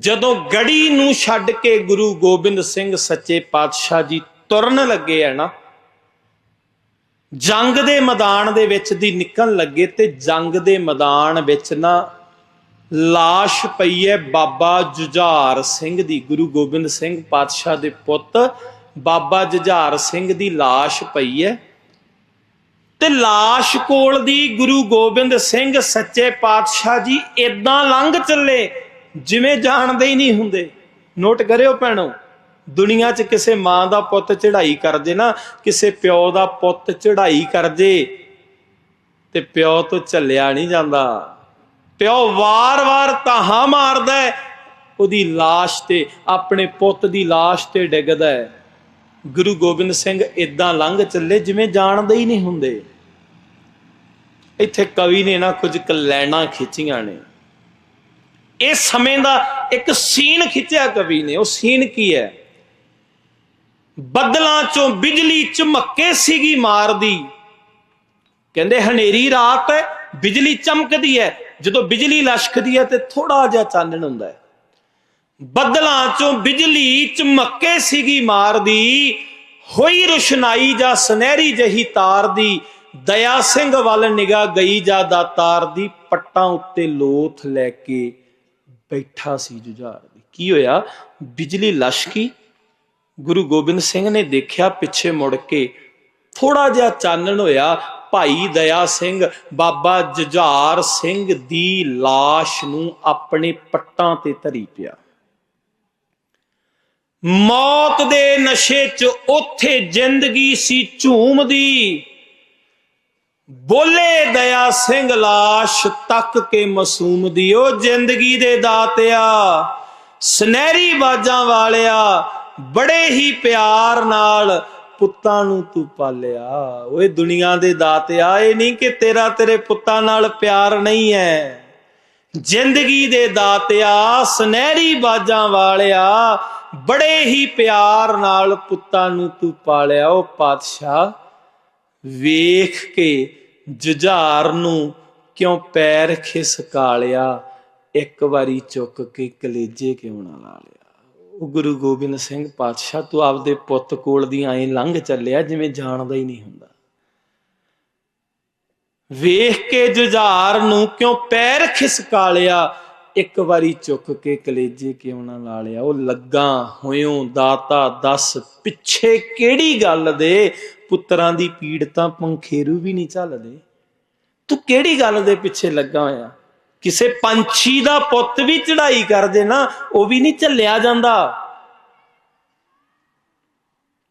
ਜਦੋਂ ਗੜੀ ਨੂੰ ਛੱਡ ਕੇ ਗੁਰੂ ਗੋਬਿੰਦ ਸਿੰਘ ਸੱਚੇ ਪਾਤਸ਼ਾਹ ਜੀ ਤੁਰਨ ਲੱਗੇ ਆ ਨਾ, ਜੰਗ ਦੇ ਮੈਦਾਨ ਦੇ ਵਿੱਚ ਦੀ ਨਿਕਲਣ ਲੱਗੇ ਤੇ ਜੰਗ ਦੇ ਮੈਦਾਨ ਵਿੱਚ ਨਾ ਲਾਸ਼ ਪਈ ਹੈ ਬਾਬਾ ਜੁਝਾਰ ਸਿੰਘ ਦੀ, ਗੁਰੂ ਗੋਬਿੰਦ ਸਿੰਘ ਪਾਤਸ਼ਾਹ ਦੇ ਪੁੱਤ ਬਾਬਾ ਜੁਝਾਰ ਸਿੰਘ ਦੀ ਲਾਸ਼ ਪਈ ਹੈ ਤੇ ਲਾਸ਼ ਕੋਲ ਦੀ ਗੁਰੂ ਗੋਬਿੰਦ ਸਿੰਘ ਸੱਚੇ ਪਾਤਸ਼ਾਹ ਜੀ ਇਦਾਂ ਲੰਘ ਚੱਲੇ ਜਿਵੇਂ ਜਾਣਦੇ ਹੀ ਨਹੀਂ ਹੁੰਦੇ ਨੋਟ ਕਰਿਓ ਭੈਣੋ ਦੁਨੀਆ 'ਚ ਕਿਸੇ ਮਾਂ ਦਾ ਪੁੱਤ ਚੜ੍ਹਾਈ ਕਰ ਜੇ ਨਾ ਕਿਸੇ ਪਿਓ ਦਾ ਪੁੱਤ ਚੜ੍ਹਾਈ ਕਰ ਜੇ ਤੇ ਪਿਓ ਤੋਂ ਝੱਲਿਆ ਨਹੀਂ ਜਾਂਦਾ ਪਿਓ ਵਾਰ-ਵਾਰ ਤਾਹਾ ਮਾਰਦਾ ਹੈ, ਉਹਦੀ লাশ ਤੇ ਆਪਣੇ ਪੁੱਤ ਦੀ লাশ ਤੇ ਡਿੱਗਦਾ ਹੈ ਗੁਰੂ ਗੋਬਿੰਦ ਸਿੰਘ ਇਦਾਂ ਲੰਘ ਚੱਲੇ ਜਿਵੇਂ ਜਾਣਦੇ ਹੀ ਨਹੀਂ ਹੁੰਦੇ ਇੱਥੇ ਕਵੀ ਨੇ ਨਾ ਕੁਝ ਕਲੈਣਾ ਖਿੱਚੀਆਂ ਨੇ ਇਹ ਸਮੇਂ ਦਾ ਇੱਕ ਸੀਨ ਖਿੱਚਿਆ ਕਵੀ ਨੇ। ਉਹ ਸੀਨ ਕੀ ਹੈ? ਬੱਦਲਾਂ ਚੋਂ ਬਿਜਲੀ ਝਮੱਕੇ ਸੀਗੀ ਮਾਰਦੀ। ਕਹਿੰਦੇ ਹਨੇਰੀ ਰਾਤ ਹੈ, ਬਿਜਲੀ ਚਮਕਦੀ ਹੈ। ਜਦੋਂ ਬਿਜਲੀ ਲਸ਼ਕਦੀ ਹੈ ਤੇ ਥੋੜਾ ਜਿਹਾ ਚਾਨਣ ਹੁੰਦਾ ਹੈ। ਬੱਦਲਾਂ ਚੋਂ ਬਿਜਲੀ ਚਮੱਕੇ ਸੀਗੀ ਮਾਰਦੀ। ਹੋਈ ਰੁਸ਼ਨਾਈ ਜਾਂ ਸੁਨਹਿਰੀ ਜਹੀ ਤਾਰ ਦੀ, ਦਇਆ ਸਿੰਘ ਵੱਲ ਨਿਗਾਹ ਗਈ ਜਾਂ ਦਾਤਾਰ ਦੀ ਪੱਟਾਂ ਉੱਤੇ ਲੋਥ ਲੈ ਕੇ ਬੈਠਾ ਸੀ ਜੁਝਾਰ ਦੀ ਕੀ ਹੋਇਆ? ਬਿਜਲੀ ਲਸ਼ਕੀ ਗੁਰੂ ਗੋਬਿੰਦ ਸਿੰਘ ਨੇ ਦੇਖਿਆ ਪਿੱਛੇ ਮੁੜ ਕੇ। ਥੋੜਾ ਜਿਹਾ ਚਾਨਣ ਹੋਇਆ, ਭਾਈ ਦਇਆ ਸਿੰਘ, ਬਾਬਾ ਜੁਝਾਰ ਸਿੰਘ ਦੀ লাশ ਨੂੰ ਆਪਣੇ ਪੱਟਾਂ ਤੇ ਧਰੀ ਪਿਆ। ਮੌਤ ਦੇ ਨਸ਼ੇ 'ਚ ਉੱਥੇ ਜ਼ਿੰਦਗੀ ਸੀ ਝੂਮਦੀ। ਬੋਲੇ ਦਇਆ ਸਿੰਘ ਲਾਸ਼ ਤੱਕ ਕੇ ਮਾਸੂਮ ਦੀ ਉਹ ਜ਼ਿੰਦਗੀ ਦੇ ਦਾਤਿਆ। ਸੁਨਹਿਰੀ ਬਾਜਾਂ ਵਾਲਿਆ, ਬੜੇ ਹੀ ਪਿਆਰ ਨਾਲ ਪੁੱਤਾਂ ਨੂੰ ਤੂੰ ਪਾਲਿਆ। ਓਏ ਦੁਨੀਆ ਦੇ ਦਾਤਿਆ, ਇਹ ਨਹੀਂ ਕਿ ਤੇਰਾ ਤੇਰੇ ਪੁੱਤਾਂ ਨਾਲ ਪਿਆਰ ਨਹੀਂ ਹੈ। ਜ਼ਿੰਦਗੀ ਦੇ ਦਾਤਿਆ, ਸੁਨਹਿਰੀ ਬਾਜਾਂ ਵਾਲਿਆ, ਬੜੇ ਹੀ ਪਿਆਰ ਨਾਲ ਪੁੱਤਾਂ ਨੂੰ ਤੂੰ ਪਾਲਿਆ। ਉਹ ਪਾਤਸ਼ਾਹ ਵੇਖ ਕੇ ਜੁਝਾਰ ਨੂੰ ਕਿਉਂ ਪੈਰ ਖਿਸ ਇੱਕ ਵਾਰੀ ਚੁੱਕ ਕੇ ਕਲੇਜੇ ਕਿਉਂ ਨਾ ਲਾ ਲਿਆ? ਉਹ ਗੁਰੂ ਗੋਬਿੰਦ ਸਿੰਘ ਪਾਤਸ਼ਾਹ ਤੂੰ ਆਪਦੇ ਪੁੱਤ ਕੋਲ ਦੀ ਐਂ ਲੰਘ ਚੱਲਿਆ ਜਿਵੇਂ ਜਾਣਦਾ ਹੀ ਨਹੀਂ ਹੁੰਦਾ। ਵੇਖ ਕੇ ਜੁਝਾਰ ਨੂੰ ਕਿਉਂ ਪੈਰ ਖਿਸਕਾਲਿਆ ਇੱਕ ਵਾਰੀ ਚੁੱਕ ਕੇ ਕਲੇਜੇ ਕਿਉਂ ਨਾ ਲਾ ਲਿਆ? ਉਹ ਲੱਗਾ ਹੋਇਓ ਦਾਤਾ ਦੱਸ ਪਿੱਛੇ ਕਿਹੜੀ ਗੱਲ ਦੇ? ਪੁੱਤਰਾਂ ਦੀ ਪੀੜ ਤਾਂ ਪੰਖੇਰੂ ਵੀ ਨਹੀਂ ਝੱਲਦੇ। ਤੂੰ ਕਿਹੜੀ ਗੱਲ ਦੇ ਪਿੱਛੇ ਲੱਗਾ ਹੋਇਆ? ਕਿਸੇ ਪੰਛੀ ਦਾ ਪੁੱਤ ਵੀ ਚੜਾਈ ਕਰਦੇ ਨਾ, ਉਹ ਵੀ ਨਹੀਂ ਝੱਲਿਆ ਜਾਂਦਾ।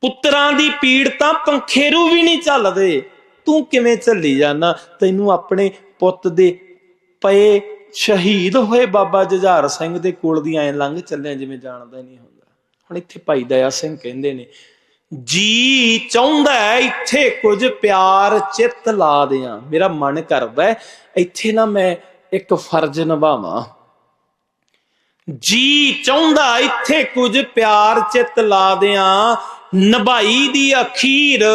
ਪੁੱਤਰਾਂ ਦੀ ਪੀੜ ਤਾਂ ਪੰਖੇਰੂ ਵੀ ਨਹੀਂ ਝੱਲਦੇ। ਤੂੰ ਕਿਵੇਂ ਝੱਲੀ ਜਾਣਾ ਤੈਨੂੰ ਆਪਣੇ ਪੁੱਤ ਦੇ ਪਏ ਸ਼ਹੀਦ ਹੋਏ ਬਾਬਾ ਜੁਝਾਰ ਸਿੰਘ ਦੇ ਕੋਲ ਦੀ ਐ ਲੰਘ ਚੱਲਿਆ ਜਿਵੇਂ ਜਾਣਦਾ ਹੀ ਨਹੀਂ ਹੁੰਦਾ। ਹੁਣ ਇੱਥੇ ਭਾਈ ਦਇਆ ਸਿੰਘ ਕਹਿੰਦੇ ਨੇ ਜੀ ਚਾਹੁੰਦਾ ਇੱਥੇ ਕੁਝ ਪਿਆਰ ਚਿੱਤ ਲਾ ਦਿਆਂ। ਮੇਰਾ ਮਨ ਕਰਦਾ ਇੱਥੇ ਨਾ ਮੈਂ ਇੱਕ ਫਰਜ਼ ਨਿਭਾਵਾਂ। ਜੀ ਚਾਹੁੰਦਾ ਇੱਥੇ ਕੁਝ ਪਿਆਰ ਚਿੱਤ ਲਾ ਦਿਆਂ। ਨਿਭਾਈ ਦੀ ਅਖੀਰ,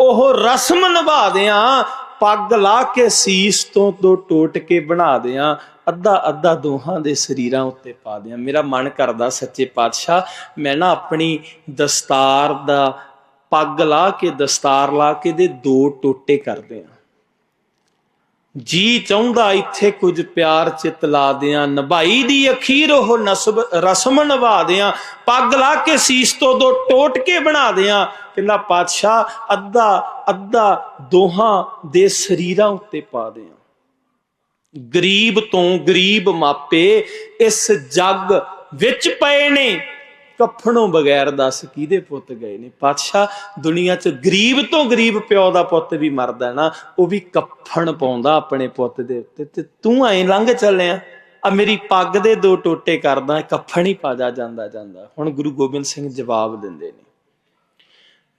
ਉਹ ਰਸਮ ਨਿਭਾ ਦਿਆਂ। ਪੱਗ ਲਾ ਕੇ ਸੀਸ ਤੋਂ ਦੋ ਟੋਟ ਕੇ ਬਣਾ ਦਿਆਂ। ਅੱਧਾ ਅੱਧਾ ਦੋਹਾਂ ਦੇ ਸਰੀਰਾਂ ਉੱਤੇ ਪਾ ਦਿਆਂ। ਮੇਰਾ ਮਨ ਕਰਦਾ ਸੱਚੇ ਪਾਤਸ਼ਾਹ, ਮੈਂ ਨਾ ਆਪਣੀ ਦਸਤਾਰ ਦਾ ਪੱਗ ਲਾ ਕੇ, ਦਸਤਾਰ ਲਾ ਕੇ ਦੇ ਦੋ ਟੋਟੇ ਕਰ ਦਿਆਂ। ਜੀ ਚਾਹੁੰਦਾ ਇੱਥੇ ਕੁਝ ਪਿਆਰ ਚਿਤ ਲਾ ਦਿਆਂ। ਨਿਭਾਈ ਦੀ ਅਖੀਰ ਉਹ ਨਸਬ, ਰਸਮ ਨਿਭਾ ਦਿਆਂ। ਪੱਗ ਲਾ ਕੇ ਸੀਸ ਤੋਂ ਦੋ ਟੋਟਕੇ ਬਣਾ ਦਿਆਂ। ਕਹਿੰਦਾ, ਪਾਤਸ਼ਾਹ, ਅੱਧਾ ਅੱਧਾ ਦੋਹਾਂ ਦੇ ਸਰੀਰਾਂ ਉੱਤੇ ਪਾ ਦਿਆਂ। ਗਰੀਬ ਤੋਂ ਗਰੀਬ ਮਾਪੇ ਇਸ ਜੱਗ ਵਿੱਚ ਪਏ ਨੇ। ਕਫਣੋਂ ਬਗੈਰ ਦੱਸ ਕਿਹਦੇ ਪੁੱਤ ਗਏ ਨੇ? ਪਾਤਸ਼ਾਹ, ਦੁਨੀਆ 'ਚ ਗਰੀਬ ਤੋਂ ਗਰੀਬ ਪਿਓ ਦਾ ਪੁੱਤ ਵੀ ਮਰਦਾ ਨਾ, ਉਹ ਵੀ ਕਫਣ ਪਾਉਂਦਾ ਆਪਣੇ ਪੁੱਤ ਦੇ ਉੱਤੇ ਤੇ ਤੂੰ ਐਂ ਲੰਘ ਚੱਲਿਆ। ਆ ਮੇਰੀ ਪੱਗ ਦੇ ਦੋ ਟੋਟੇ ਕਰਦਾ, ਕਫਣ ਹੀ ਪਾਜਾ ਜਾਂਦਾ ਜਾਂਦਾ। ਹੁਣ ਗੁਰੂ ਗੋਬਿੰਦ ਸਿੰਘ ਜਵਾਬ ਦਿੰਦੇ ਨੇ,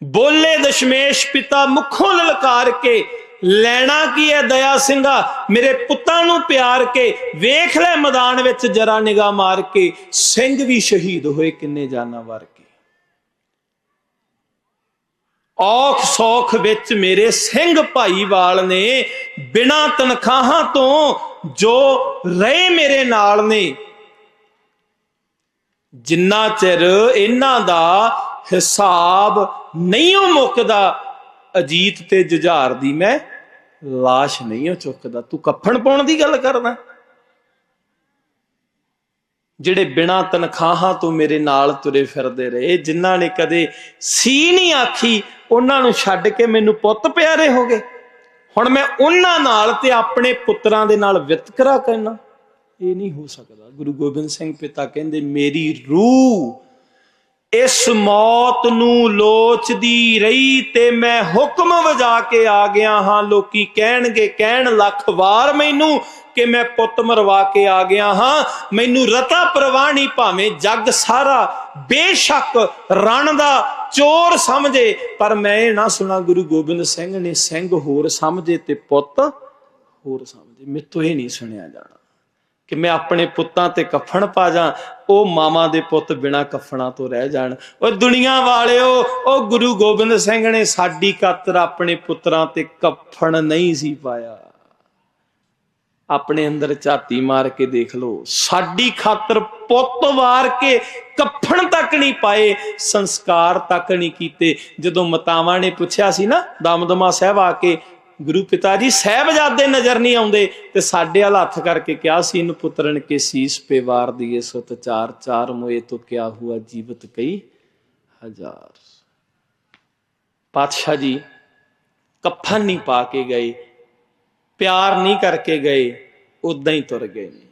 ਬੋਲੇ ਦਸ਼ਮੇਸ਼ ਪਿਤਾ ਮੁਖੋਂ ਲਲਕਾਰ ਕੇ ਲੈਣਾ ਕੀ ਹੈ ਦਇਆ ਸਿੰਘਾ? ਮੇਰੇ ਪੁੱਤਾਂ ਨੂੰ ਪਿਆਰ ਕੇ ਵੇਖ ਲੈ ਮੈਦਾਨ ਵਿੱਚ ਜਰਾ ਨਿਗਾਹ ਮਾਰ ਕੇ। ਸਿੰਘ ਵੀ ਸ਼ਹੀਦ ਹੋਏ ਕਿੰਨੇ ਜਾਨਾਂ ਵਾਰ ਕੇ। ਔਖ ਸੌਖ ਵਿੱਚ ਮੇਰੇ ਸਿੰਘ ਭਾਈਵਾਲ ਨੇ ਬਿਨਾਂ ਤਨਖਾਹਾਂ ਤੋਂ ਜੋ ਰਹੇ ਮੇਰੇ ਨਾਲ ਨੇ। ਜਿੰਨਾ ਚਿਰ ਇਹਨਾਂ ਦਾ ਹਿਸਾਬ ਨਹੀਂ ਉਹ ਮੁੱਕਦਾ ਅਜੀਤ ਤੇ ਜੁਝਾਰ ਦੀ ਮੈਂ ਲਾਸ਼ ਨਹੀਂ ਉਹ ਚੁੱਕਦਾ। ਤੂੰ ਕਫਨ ਪਾਉਣ ਦੀ ਗੱਲ ਕਰਦਾ। ਜਿਹੜੇ ਬਿਨਾਂ ਤਨਖਾਹਾਂ ਤੋਂ ਮੇਰੇ ਨਾਲ ਤੁਰੇ ਫਿਰਦੇ ਰਹੇ, ਜਿਨ੍ਹਾਂ ਨੇ ਕਦੇ ਸੀ ਨਹੀਂ ਆਖੀ, ਉਹਨਾਂ ਨੂੰ ਛੱਡ ਕੇ ਮੈਨੂੰ ਪੁੱਤ ਪਿਆਰੇ ਹੋ ਗਏ। ਹੁਣ ਮੈਂ ਉਹਨਾਂ ਨਾਲ ਤੇ ਆਪਣੇ ਪੁੱਤਰਾਂ ਦੇ ਨਾਲ ਵਿਤਕਰਾ ਕਰਨਾ। ਇਹ ਨਹੀਂ ਹੋ ਸਕਦਾ। ਗੁਰੂ ਗੋਬਿੰਦ ਸਿੰਘ ਪਿਤਾ ਕਹਿੰਦੇ, ਮੇਰੀ ਰੂਹ ਇਸ ਮੌਤ ਨੂੰ ਲੋਚਦੀ ਰਹੀ ਤੇ ਮੈਂ ਹੁਕਮ ਵਜਾ ਕੇ ਆ ਗਿਆ ਹਾਂ। ਲੋਕੀ ਕਹਿਣਗੇ, ਕਹਿਣ ਲੱਖ ਵਾਰ ਮੈਨੂੰ ਕਿ ਮੈਂ ਪੁੱਤ ਮਰਵਾ ਕੇ ਆ ਗਿਆ ਹਾਂ। ਮੈਨੂੰ ਰਤਾ ਪ੍ਰਵਾਣੀ ਭਾਵੇਂ ਜੱਗ ਸਾਰਾ ਬੇਸ਼ੱਕ ਰਣ ਦਾ ਚੋਰ ਸਮਝੇ, ਪਰ ਮੈਂ ਇਹ ਨਾ ਸੁਣਾ, ਗੁਰੂ ਗੋਬਿੰਦ ਸਿੰਘ ਨੇ ਸਿੰਘ ਹੋਰ ਸਮਝੇ ਤੇ ਪੁੱਤ ਹੋਰ ਸਮਝੇ। ਮੇਤੋਂ ਇਹ ਨਹੀਂ ਸੁਣਿਆ ਜਾਣਾ। ਕਿ ਮੈਂ ਆਪਣੇ ਪੁੱਤਾਂ ਤੇ ਕਫਨ ਪਾ ਜਾ, ਉਹ ਮਾਮਾ ਦੇ ਪੁੱਤ ਬਿਨਾ ਕਫਣਾ ਤੋਂ ਰਹਿ ਜਾਣ। ਉਹ ਦੁਨੀਆ ਵਾਲਿਓ ਉਹ ਗੁਰੂ ਗੋਬਿੰਦ ਸਿੰਘ ਨੇ ਸਾਡੀ ਖਾਤਰ ਆਪਣੇ ਪੁੱਤਰਾਂ ਤੇ ਕਫਨ ਨਹੀਂ ਸੀ ਪਾਇਆ। ਆਪਣੇ ਅੰਦਰ ਝਾਤੀ ਮਾਰ ਕੇ ਦੇਖ ਲਓ, ਸਾਡੀ ਖਾਤਰ ਪੁੱਤ ਵਾਰ ਕੇ ਕਫਨ ਤੱਕ ਨਹੀਂ ਪਾਏ, ਸੰਸਕਾਰ ਤੱਕ ਨਹੀਂ ਕੀਤੇ। ਜਦੋਂ ਮਤਾਵਾਂ ਨੇ ਪੁੱਛਿਆ ਸੀ ਨਾ, ਦਮਦਮਾ ਸਾਹਿਬ ਆ ਕੇ ਗੁਰੂ ਪਿਤਾ ਜੀ ਸਹਿਬਜ਼ਾਦੇ ਨਜ਼ਰ ਨਹੀਂ ਆਉਂਦੇ ਤੇ ਸਾਡੇ ਵੱਲ ਹੱਥ ਕਰਕੇ ਕਿਹਾ ਸੀ ਇਨ ਪੁੱਤਰਨ ਕੇ ਸੀਸ ਪੇ ਵਾਰ ਦੀਏ ਸੁਤ ਚਾਰ ਚਾਰ ਮੋਏ ਤੋ ਕਿਆ ਹੁਆ ਜੀਵਤ ਕਈ ਹਜ਼ਾਰ। ਪਾਤਸ਼ਾਹ ਜੀ ਕਫਨ ਨਹੀਂ ਪਾ ਕੇ ਗਏ, ਪਿਆਰ ਨਹੀਂ ਕਰਕੇ ਗਏ ਉਦਾਂ ਹੀ ਤੁਰ ਗਏ ਨੇ।